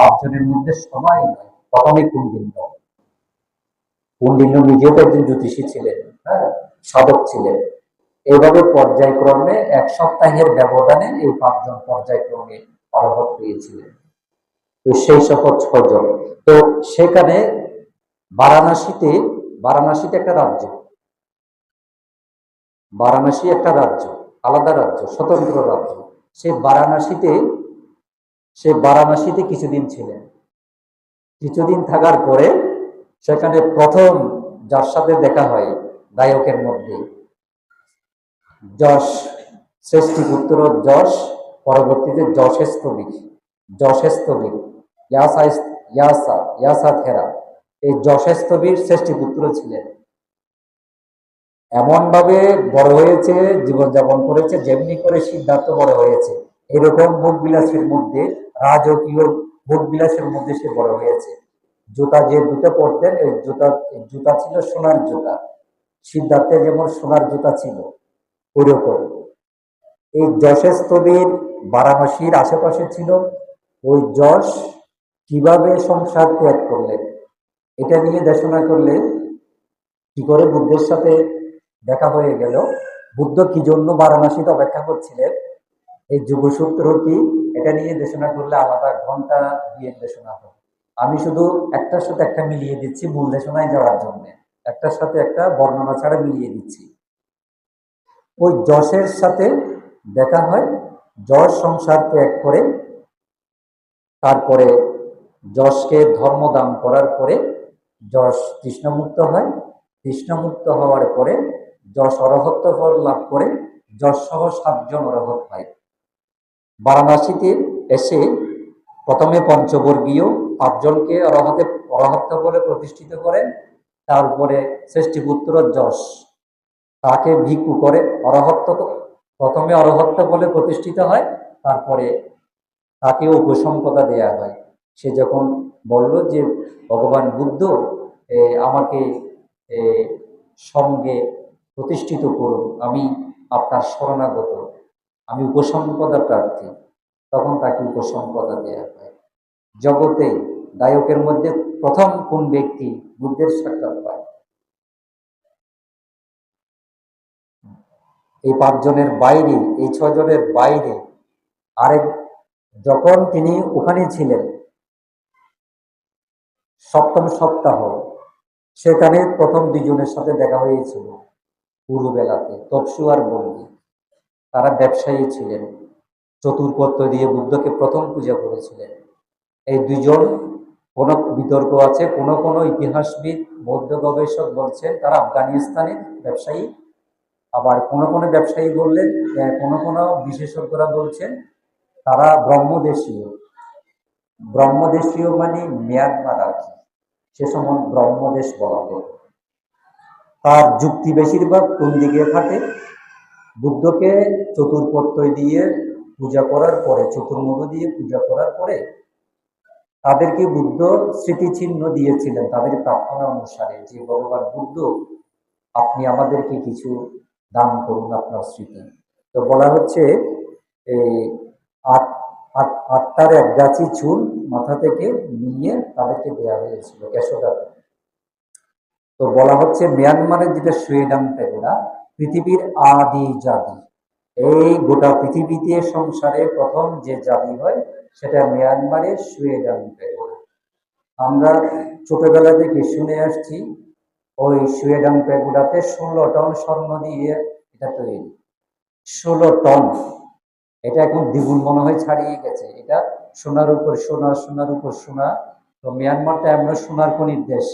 পাঁচজনের মধ্যে সবাই নয়, প্রথমে কুন্ডিন্য কুন্ডিন্য নিজেও একজন জ্যোতিষী ছিলেন হ্যাঁ সাধক ছিলেন। এইভাবে পর্যায়ক্রমে এক সপ্তাহের ব্যবধানে এই পাঁচজন পর্যায়ক্রমে অর্হত পেয়েছিলেন। তো সেই সকল ছজন তো সেখানে বারাণসীতে বারাণসীতে একটা রাজ্য। বারাণসী একটা রাজ্য, আলাদা রাজ্য, স্বতন্ত্র রাজ্য। সে বারাণসীতে সে বারাণসীতে কিছুদিন ছিলেন। কিছুদিন থাকার পরে সেখানে প্রথম যার সাথে দেখা হয় গায়কের মধ্যে। যশ, শ্রেষ্ঠী পুত্র যশ, পরবর্তীতে যশেস্তবিক যশেস্তবিক ইয়াসা ইয়াসা ইয়াসা থেরা, এই যশেস্তবীর শ্রেষ্ঠী পুত্র ছিলেন। এমন ভাবে বড় হয়েছে, জীবনযাপন করেছে, যেমনি করে সিদ্ধার্থ বড় হয়েছে। এরকম ভোগ বিলাসের মধ্যে রাজকীয় ভোগ বিলাসের মধ্যে সে বড় হয়েছে। জুতা যে জুতা পরতেন, এই জুতা জুতা ছিল সোনার জুতা। সিদ্ধার্থের যেমন সোনার জুতা ছিল, ওইরকম। এই যশেস্তবীর বারাণসীর আশেপাশে ছিল, ওই যশ কীভাবে সংসার ত্যাগ করলেন? এটা নিয়ে দেশনা করলে কি করে বুদ্ধের সাথে দেখা হয়ে গেল? বুদ্ধ কি জন্য বারাণসীতে অপেক্ষা করছিলেন? এই যুগসূত্র কি? এটা নিয়ে দেশনা করলে আলাদা ঘণ্টা দিয়ে দেশনা হবে আমি শুধু একটার সাথে একটা মিলিয়ে দিচ্ছি মূল দেশনায় যাওয়ার জন্য। একটার সাথে একটা বর্ণনা ছাড়া মিলিয়ে দিচ্ছি। ওই যশের সাথে দেখা হয়, যশ সংসার ত্যাগ করে, তারপরে যশকে ধর্ম দান করার পরে যশ কৃষ্ণমুক্ত হয়। কৃষ্ণমুক্ত হওয়ার পরে যশ অরহত্ব ফল লাভ করে, যশ সহ সাতজন অরহত হয়। বারাণসীতে এসে প্রথমে পঞ্চবর্গীয় পাঁচজনকে অরহতে অরহত্ব বলে প্রতিষ্ঠিত করেন তারপরে শ্রেষ্ঠীপুত্র যশ। তাকে ভিক্ষু করে অরহত্ব প্রথমে অরহত্ব বলে প্রতিষ্ঠিত হয়, তারপরে তাকে উপসম্পদা দেয়া হয়। সে যখন বলল যে, ভগবান বুদ্ধ আমাকে সঙ্গে প্রতিষ্ঠিত করুন, আমি আপনার শরণাগত। আমি উপসম্পদা প্রার্থী। তখন তাকে উপসম্পদা দেয়া হয়। জগতে দায়কের মধ্যে প্রথম কোন ব্যক্তি বুদ্ধের সাক্ষাৎ পায়? এই পাঁচজনের বাইরে, এই ছজনের বাইরে আরেক যখন তিনি ওখানে ছিলেন, সপ্তম সপ্তাহ, সেখানে প্রথম দুজনের সাথে দেখা হয়েছিল। পূর্ববেলাতে তপসু আর বন্দি। তারা ব্যবসায়ী ছিলেন। চতুর্পত্র দিয়ে বুদ্ধকে প্রথম পূজা করেছিলেন। এই দুজন কোনো বিতর্ক আছে? কোনো কোনো ইতিহাসবিদ, বৌদ্ধ গবেষক বলছেন, তারা আফগানিস্তানের ব্যবসায়ী। আবার কোনো কোনো ব্যবসায়ী বললেন কোনো কোনো বিশেষজ্ঞরা বলছেন, তারা ব্রহ্মদেশীয়। ব্রহ্মদেশীয় মানে মিয়ানমার আর কি। সে সময় ব্রহ্মদেশ বলা হয় তার যুক্তি বেশিরভাগ কোন দিকে থাকে? বুদ্ধকে চতুর্পত্যয় দিয়ে পূজা করার পরে, চতুর্মুখ দিয়ে পূজা করার পরে তাদেরকে বুদ্ধ স্মৃতিচিহ্ন দিয়েছিলেন। তাদের প্রার্থনা অনুসারে যে, ভগবান বুদ্ধ, আপনি আমাদেরকে কিছু দান করুন আপনার স্মৃতি। তো বলা হচ্ছে এই আটটার এক গাছি চুল মাথা থেকে নিয়ে তাদেরকে দেওয়া হয়েছিল, কেশোদাতে। তো বলা হচ্ছে, মিয়ানমারের যেটা সুয়েডাম পেগোড়া পৃথিবীর আদি জাতি। এই গোটা পৃথিবীতে সংসারে প্রথম যে জাতি হয়, সেটা মিয়ানমারের সুয়েডান পেগোড়া আমরা ছোটবেলা থেকে শুনে আসছি, ওই সুয়েডাম পেগুড়াতে ষোলো টন স্বর্ণ দিয়ে এটা তৈরি। ষোলো টন। এটা এখন দ্বিগুণ মনে হয় ছাড়িয়ে গেছে। এটা সোনার উপর সোনা, সোনার উপর সোনা। তো মিয়ানমারটা এমন সোনার খনির দেশ।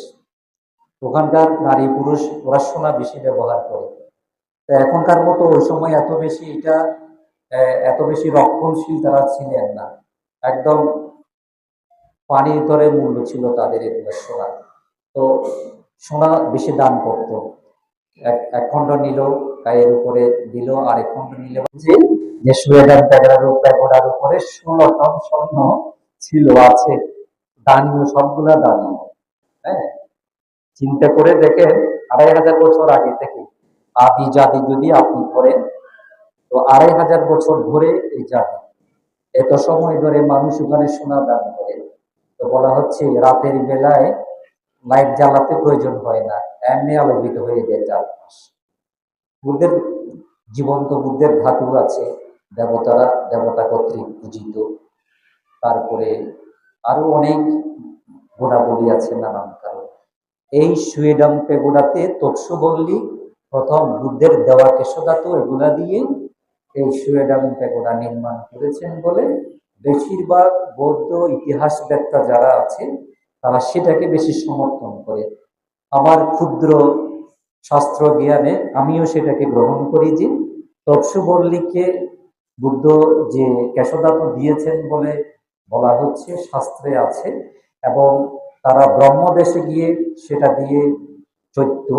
ওখানকার নারী পুরুষ ওরা সোনা বেশি ব্যবহার করে। এখনকার মতো ওই সময় এত বেশি এটা এত বেশি রক্ষণশীল তারা ছিলেন না। একদম পানির দরে মূল্য ছিল তাদের এগুলো সোনা তো সোনা বেশি দান করত। এক এক খণ্ড নিল, গায়ের উপরে দিল আর এক খণ্ড নিলে যে প্যাগোডার উপরে ষোলো টন স্বর্ণ ছিল, আছে। দানীয় সবগুলা দানীয় হ্যাঁ? চিন্তা করে দেখেন, আড়াই হাজার বছর আগে থেকে। আদি জাতি যদি আপনি ধরেন, তো আড়াই হাজার বছর ধরে এই জাতি, এত সময় ধরে মানুষ ওখানে সোনা দান করে, তো বলা হচ্ছে রাতের বেলায় লাইট জ্বালাতে প্রয়োজন হয় না, এমনি আলোকিত হয়ে যায় চারপাশ। বুদ্ধের, জীবন্ত বুদ্ধের ধাতু আছে, দেবতারা, দেবতা কর্তৃক পূজিত। তারপরে আরও অনেক গুণাবলী আছে নানান কারণ। এই সুয়েডাম পেগোডাতে তৎসবল্লী প্রথম বুদ্ধের দেওয়া কেশধাতু এগুলা দিয়ে এই সুয়েডাম পেগোডা নির্মাণ করেছেন বলে বেশিরভাগ বৌদ্ধ ইতিহাসবেত্তা যারা আছে, তারা সেটাকে বেশি সমর্থন করে। আমার ক্ষুদ্র শাস্ত্র জ্ঞানে আমিও সেটাকে গ্রহণ করি যে তৎসবল্লীকে বুদ্ধ যে কেশধাতু দিয়েছেন বলে বলা হচ্ছে, শাস্ত্রে আছে, এবং তারা ব্রহ্মদেশে গিয়ে সেটা দিয়ে চৈত্য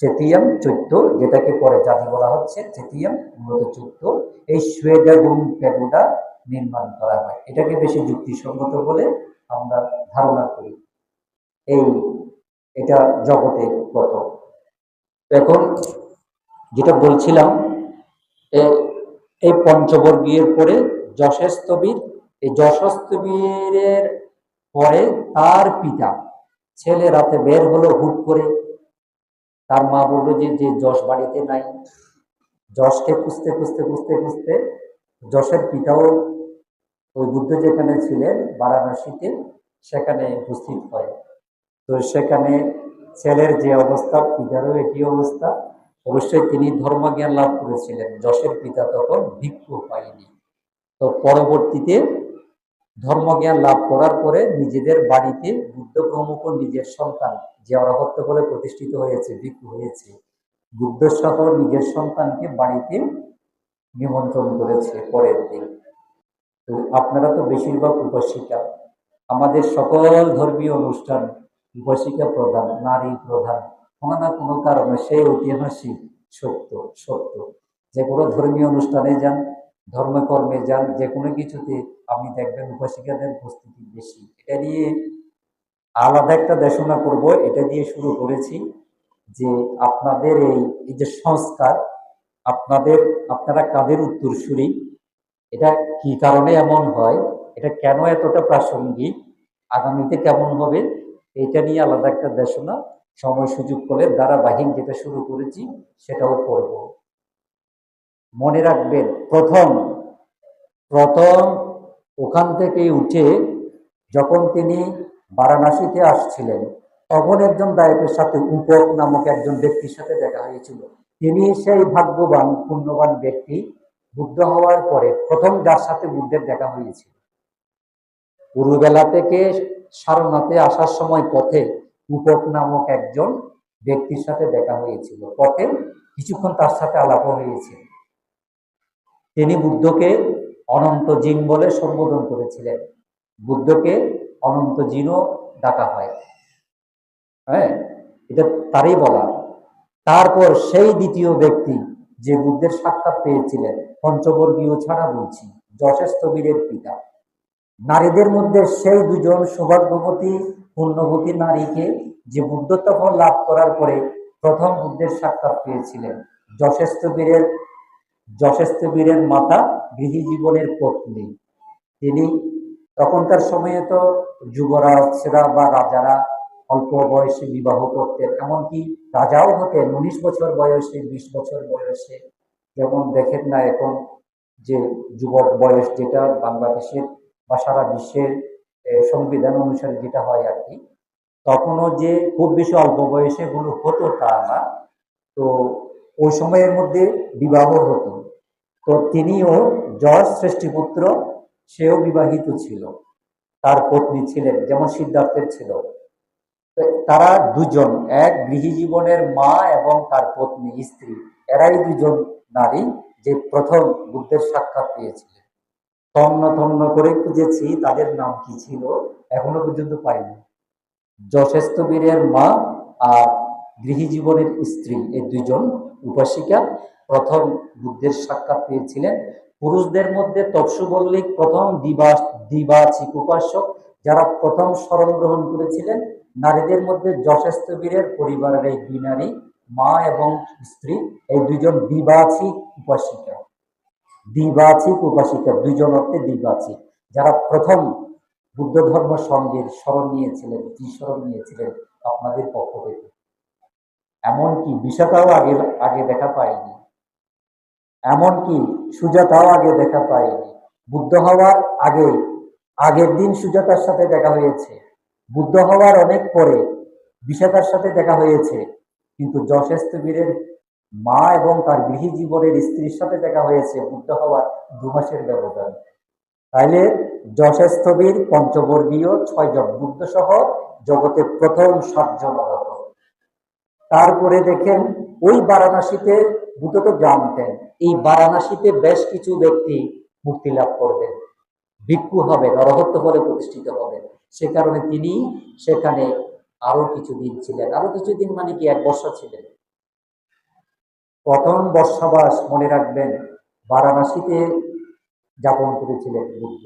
চেতিয়াম চৈত্য, যেটাকে পরে জাতি বলা হচ্ছে, চেতিয়াম, মূলত চৈত্য। এই সুয়েডাগুন প্যাগোডা নির্মাণ করা হয়। এটাকে বেশি যুক্তিসঙ্গত বলে আমরা ধারণা করি। এই, এটা জগতে প্রথম তো এখন যেটা বলছিলাম এই পঞ্চবর্গীয়ের পরে যশেস্তবীর, এই যশস্তবীরের পরে তার পিতা, ছেলে রাতে বের হলো হুট করে তার মা বলল যে যে যশ বাড়িতে নাই। যশকে খুঁজতে খুঁজতে খুঁজতে খুঁজতে যশের পিতাও ওই বুদ্ধ যেখানে ছিলেন, বারাণসীতে, সেখানে উপস্থিত হয়। তো সেখানে ছেলের যে অবস্থা, পিতারও একই অবস্থা। অবশ্যই তিনি ধর্মজ্ঞান লাভ করেছিলেন। যশের পিতা তখন ভিক্ষু পায়নি। তো পরবর্তীতে ধর্মজ্ঞান লাভ করার পরে নিজেদের বাড়িতে বুদ্ধ প্রমুখ নিজের সন্তান, যে অরহত্য বলে প্রতিষ্ঠিত হয়েছে, ভিক্ষু হয়েছে, বুদ্ধ সহ নিজের সন্তানকে বাড়িতে নিমন্ত্রণ করেছে পরের দিন। তো আপনারা তো বেশিরভাগ উপাসিকা। আমাদের সকল ধর্মীয় অনুষ্ঠান উপাসিকা প্রধান, নারী প্রধান, কোনো না কোনো কারণে সেই ঐতিহাসিক সত্য সত্য। যে কোনো ধর্মীয় অনুষ্ঠানে যান ধর্মকর্মে যান, যে কোনো কিছুতে আপনি দেখবেন উপাসিকাদের উপস্থিতি বেশি। এটা নিয়ে আলাদা একটা দেশনা করব, এটা দিয়ে শুরু করেছি যে আপনাদের এই এই যে সংস্কার, আপনাদের, আপনারা কাদের উত্তরসূরি, এটা কি কারণে এমন হয়, এটা কেন এতটা প্রাসঙ্গিক, আগামীতে কেমন হবে, এটা নিয়ে আলাদা একটা দেশনা, সময় সুযোগ করে ধারাবাহিক যেটা শুরু করেছি, সেটাও করব। মনে রাখবেন, প্রথম প্রথম ওখান থেকে উঠে যখন তিনি বারাণসীতে আসছিলেন, তখন একজন দায়কের সাথে উপক নামক একজন ব্যক্তির সাথে দেখা হয়েছিল। তিনি সেই ভাগ্যবান, পুণ্যবান ব্যক্তি, বুদ্ধ হওয়ার পরে প্রথম যার সাথে বুদ্ধের দেখা হয়েছিল। পুরুবেলা থেকে সারনাথে আসার সময় পথে উপক নামক একজন ব্যক্তির সাথে দেখা হয়েছিল। পথে কিছুক্ষণ তার সাথে আলাপ হয়েছে। তিনি বুদ্ধকে অনন্ত জিন বলে সম্বোধন করেছিলেন। বুদ্ধকে অনন্ত জিনও ডাকা হয়। হ্যাঁ এটা তারই বলা। তারপর সেই দ্বিতীয় ব্যক্তি যে বুদ্ধের সাক্ষাৎ পেয়েছিলেন, পঞ্চবর্গীয় ছাড়া বলছি যশেষ্ঠবীরের পিতা। নারীদের মধ্যে সেই দুজন সৌভাগ্যবতী, পুণ্যবতী নারীকে যে বুদ্ধত্ব লাভ করার পরে প্রথম বুদ্ধের সাক্ষাৎ পেয়েছিলেন যশেষ্ঠবীরের যশেষ্ঠবীরের মাতা, গৃহী জীবনের পত্নী। তিনি তখনকার সময়ে তো যুবরাজরা বা রাজারা অল্প বয়সে বিবাহ করতেন। এমনকি রাজাও হতেন, উনিশ বছর বয়সে, বিশ বছর বয়সে। যেমন দেখেন না এখন যে যুবক বয়স যেটা, বাংলাদেশের বা সারা বিশ্বের সংবিধান অনুসারে যেটা হয় আর কি, তখনও যে খুব বেশি অল্প বয়সে হতো তা না। তো ওই সময়ের মধ্যে বিবাহ হতো। তো তিনিও যশ শ্রেষ্ঠীপুত্র, সেও বিবাহিত ছিল। তার পত্নী ছিলেন, যেমন সিদ্ধার্থের ছিল। তারা দুজন, এক গৃহী জীবনের মা এবং তার পত্নী, স্ত্রী, এরাই দুজন নারী যে প্রথম বুদ্ধের সাক্ষাৎ পেয়েছিলেন। তন্ন তন্ন করে খুঁজেছি, তাদের নাম কি ছিল? এখনও পর্যন্ত পাইনি। যশেষ্ঠবীরের মা আর গৃহী জীবনের স্ত্রী এই দুইজন উপাসিকা প্রথম বুদ্ধের সাক্ষাৎ পেয়েছিলেন। পুরুষদের মধ্যে তৎসুবল্লিক প্রথম দিবা দিবাচিক উপাসক যারা প্রথম স্মরণ গ্রহণ করেছিলেন, নারীদের মধ্যে যশেষ্ঠবীরের পরিবারের এই দুই নারী, মা এবং স্ত্রী, এই দুইজন দ্বিবাচিক উপাসিকা। দ্বিবাচিক উপাসিকা দুইজন অর্থে দ্বিবাচিক যারা প্রথম বুদ্ধ ধর্ম সঙ্গের স্মরণ নিয়েছিলেন স্মরণ নিয়েছিলেন আপনাদের পক্ষ থেকে। এমনকি বিষাতাও আগে আগে দেখা পায়নি। এমনকি সুজাতাও আগে দেখা পায়নি। বুদ্ধ হওয়ার আগে, আগের দিন সুজাতার সাথে দেখা হয়েছে। বুদ্ধ হওয়ার অনেক পরে বিষাতার সাথে দেখা হয়েছে। কিন্তু যশেস্তবীরের মা এবং তার গৃহী জীবনের স্ত্রীর সাথে দেখা হয়েছে বুদ্ধ হওয়ার দু মাসের ব্যবধান। তাইলে যশেস্থবীর পঞ্চবর্গীয় ছয়জন বুদ্ধ সহ জগতে প্রথম সাতজন তারপরে দেখেন, ওই বারাণসীতে বুদ্ধ তো জানতেন এই বারাণসীতে বেশ কিছু ব্যক্তি মুক্তি লাভ করবেন। ভিক্ষু হবে অরহত্য বলে প্রতিষ্ঠিত হবেন। সে কারণে তিনি সেখানে আরও কিছুদিন ছিলেন। আরও কিছুদিন মানে কি, এক বর্ষ ছিলেন। প্রথম বর্ষাবাস মনে রাখবেন, বারাণসীতে যাপন করেছিলেন বুদ্ধ।